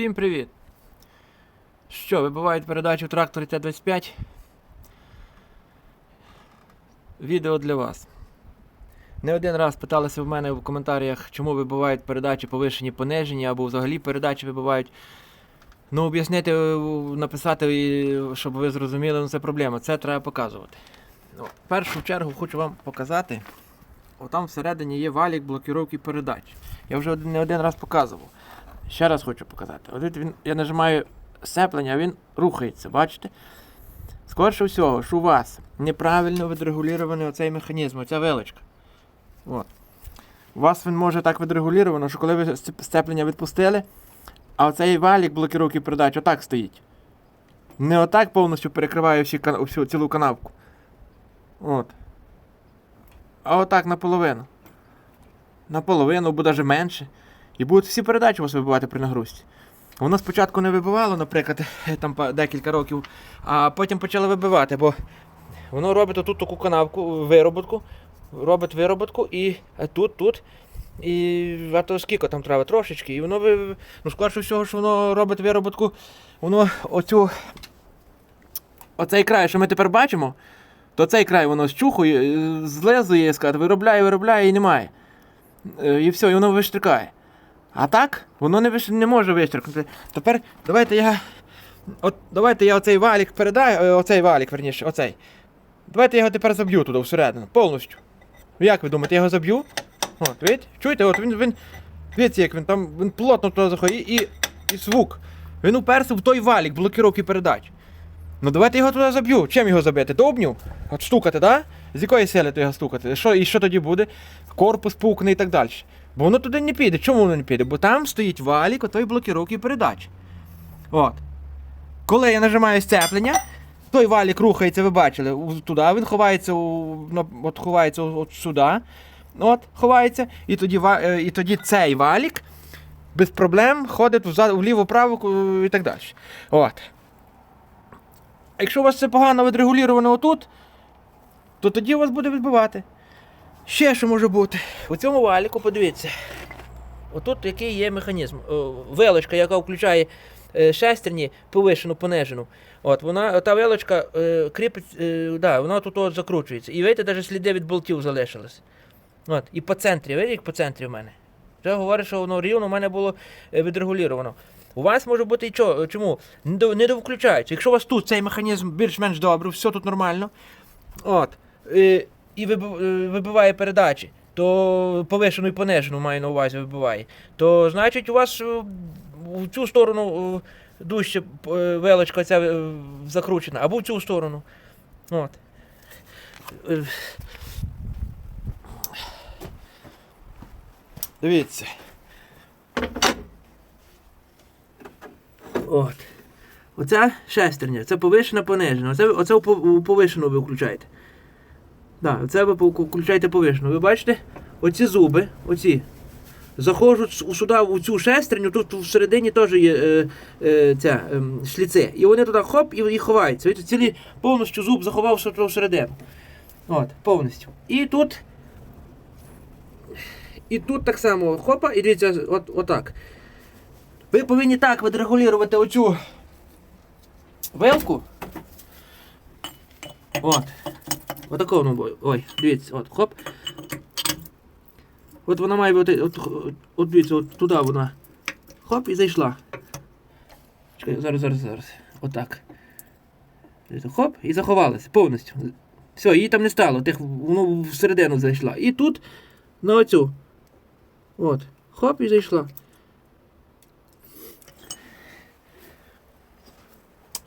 Всім привіт! Що, вибивають передачу тракторі Т-25? Відео для вас. Не один раз питалися в мене в коментарях, чому вибивають передачі повишені, понижені, або взагалі передачі вибивають. Ну, об'яснити, написати, щоб ви зрозуміли, ну це проблема. Це треба показувати. Ну, в першу чергу хочу вам показати. Отам всередині є валік блокіровки передач. Я вже не один раз показував. Ще раз хочу показати. От він, я нажимаю сцеплення, а він рухається, бачите? Скорше всього, що у вас неправильно відрегулірований оцей механізм, оця вилочка. От. У вас він може так відрегуліровано, що коли ви сцеп- сцеплення відпустили, а оцей валік блокіровки передач отак стоїть. Не отак повністю перекриває всі, всю цілу канавку. От. А отак наполовину. Наполовину, або навіть менше. І будуть всі передачі у вас вибивати при нагрузці. Воно спочатку не вибивало, наприклад, там декілька років, а потім почало вибивати, бо воно робить отут таку канавку, вироботку, робить вироботку і е, тут, тут. І а то скільки там треба трошечки. І воно ви- ну, скорше всього, що воно робить вироботку, воно оцю. Оцей край, що ми тепер бачимо, то цей край воно щухує, е, злизує, виробляє, виробляє і немає. Е, І все, і воно виштрикає. А так, воно не, не може виштрикнути. Тепер давайте я. От, давайте я оцей валік передаю. е, Оцей валік, верніше, оцей. Давайте я його тепер заб'ю туди всередину, повністю. Як ви думаєте, я його заб'ю? От, видите? Чуєте, от він. він дивіться, як він там він плотно туди заходить і, і звук. Він уперся в той валік блокіровки передач. Ну давайте його туди заб'ю. Чим його забити? Довбню? От стукати? Да? З якої сили то його стукати? Що, і що тоді буде? Корпус пукне і так далі. Бо воно туди не піде. Чому воно не піде? Бо там стоїть валік отої блокіровки передач. От. Коли я нажимаю сцеплення, той валік рухається, ви бачили, туди, він ховається, от, ховається от сюди. От, ховається. І тоді, е, і тоді цей валік без проблем ходить вліво-право і так далі. От. Якщо у вас це погано відрегулювано отут, то тоді у вас буде відбивати. Ще що може бути? У цьому валіку, подивіться. Отут який є механізм. Велочка, яка включає е, шестерні повишену, понижену. От, вона, та велочка е, кріпить, е, да, вона тут от закручується. І видите, навіть сліди від болтів залишились. От, і по центрі, видите, як по центрі в мене. Вже говорить, що воно рівно в мене було відрегулювано. У вас може бути і чо, чому? Не до- довключається. Якщо у вас тут цей механізм більш-менш добре, все тут нормально. От. Е, і е, вибиває передачі, то повишену і понижену маю на увазі вибиває, то значить у вас е, в цю сторону е, дужче е, велочка ця е, закручена, або в цю сторону. От. Е, Дивіться. От. Оця шестерня, це повишена понижена. Оце, оце у повишену ви включаєте. Так, це ви включаєте повишену. Ви бачите? Оці зуби, оці. Заходжуть у сюди, у цю шестерню, тут всередині теж є е, е, ця, е, шліци. І вони туди хоп і, і ховаються. Бачите, цілий повністю зуб заховався всередину. От, повністю. І тут. І тут так само хопа, і дивіться, от, отак. Ви повинні так відрегулювати оцю вилку. От. Отако воно буде. Ой, дивіться, от, хоп. От вона має бути, от, от, дивіться, от туди вона. Хоп, і зайшла. Чекай, зараз, зараз, зараз. Отак. Хоп, і заховалася повністю. Все, її там не стало, тих, воно всередину зайшла. І тут на оцю. От. Хоп, і зайшла.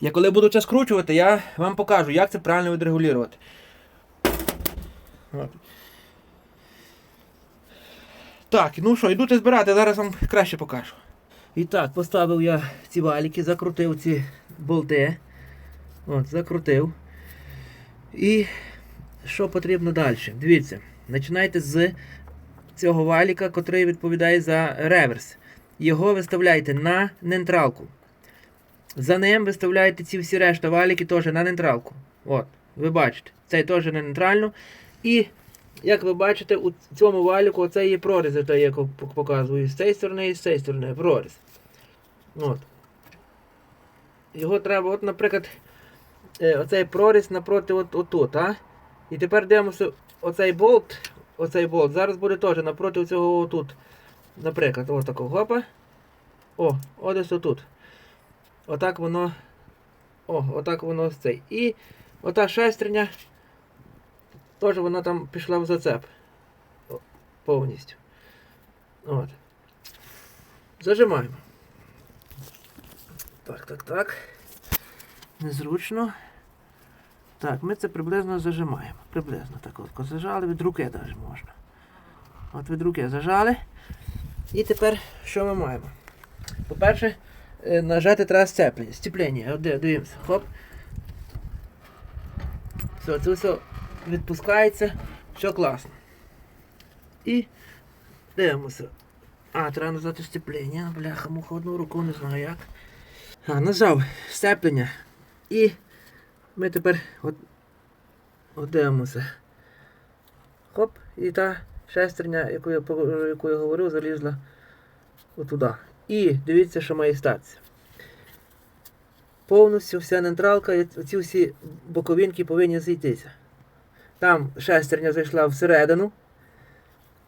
Я коли буду це скручувати, я вам покажу, як це правильно відрегулювати. От. Так, ну що, йду це збирати, зараз вам краще покажу. І так, поставив я ці валіки, закрутив ці болти. От, закрутив. І що потрібно далі? Дивіться, починайте з цього валіка, який відповідає за реверс. Його виставляйте на нейтралку. За ним виставляєте ці всі решта валіки теж на нейтралку. От, ви бачите, цей теж на нейтральну. І, як ви бачите, у цьому валіку оце є прорізи, то я показую з цієї сторони і з цієї сторони проріз. От. Його треба, от, наприклад, е, оцей проріз напроти от, отут, а? І тепер дивимося, оцей болт, оцей болт, зараз буде теж напроти цього отут. Наприклад, ось такого гопа. О, от отут. Отак воно. О, отак воно ось цей. І ота шестерня. Теж вона там пішла в зацеп. Повністю. От. Зажимаємо. Так, так, так. Незручно. Так, ми це приблизно зажимаємо. Приблизно так от. Зажали від руки навіть можна. От від руки зажали. І тепер що ми маємо? По-перше, е, нажати треба сцеплення. Степлення. От дивимося. Хоп. Все, це все відпускається. Все класно. І дивимося. А, треба нажати степлення. Бляха, муха одну руку, не знаю як. А, нажав степлення. І ми тепер от, от дивимося. Хоп, і та шестерня, яку я, по- яку я говорив, залізла отуда. І дивіться, що має статися. Повністю вся нейтралка, ці всі боковинки повинні зійтися. Там шестерня зайшла всередину.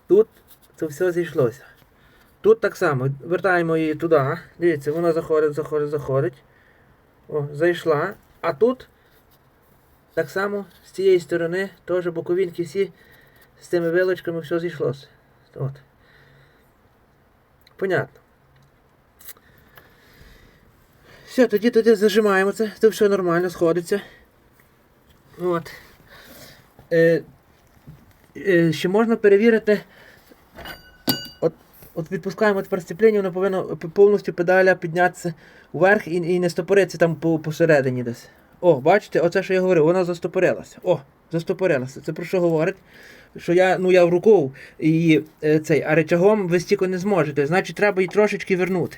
Тут це все зійшлося. Тут так само. Вертаємо її туди. Дивіться, вона заходить, заходить, заходить. О, зайшла. А тут так само з цієї сторони теж боковинки всі з цими вилочками все зійшлося. От. Понятно. Все, тоді тоді зажимаємо це, це все нормально, сходиться. От. Е, е, ще можна перевірити. От, от відпускаємо тепер сцепління, воно повинно повністю педаля піднятися вверх і, і не стопоритися там по, посередині десь. О, бачите, оце що я говорив, вона застопорилася. О, застопорилася. Це про що говорить? Що я, ну я в руку і е, цей, а речагом ви стільки не зможете. Значить, треба її трошечки вернути.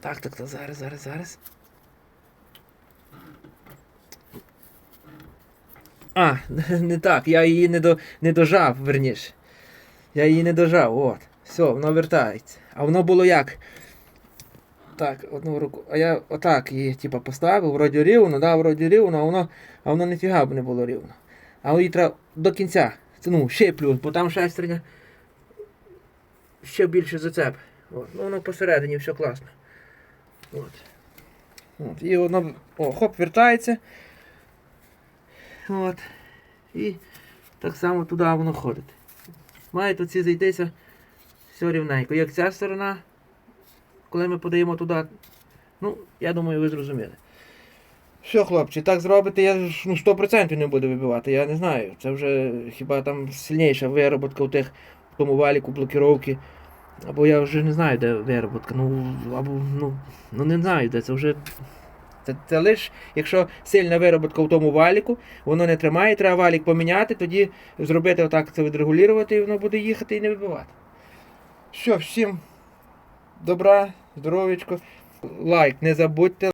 Так, так, так, зараз, зараз, зараз. А, не так, я її не, до, не дожав, верніше. Я її не дожав, от. Все, воно вертається. А воно було як? Так, одну руку. А я отак її типу, поставив, вроді рівно, да, вроді рівно, а воно, а воно ніфіга б не було рівно. А її треба до кінця. Ну, ще плюс, бо там шестерня ще більше зацеп. От. Ну воно посередині все класно. От. От. І воно о, хоп, вертається. От. І так само туди воно ходить. Має тут ці зайтися все рівненько. Як ця сторона, коли ми подаємо туди. Ну, я думаю, ви зрозуміли. Все, хлопці, так зробите, я ну, 100% не буду вибивати, я не знаю. Це вже хіба там сильніша вироботка у тих в тому валіку блокіровки. Або я вже не знаю, де вироботка. Ну, або, ну, ну не знаю, де це вже. Це, це лише, якщо сильна вироботка в тому валіку, воно не тримає, треба валік поміняти, тоді зробити отак це відрегулювати, і воно буде їхати і не вибивати. Що, всім добра, здоров'ячко. Лайк не забудьте.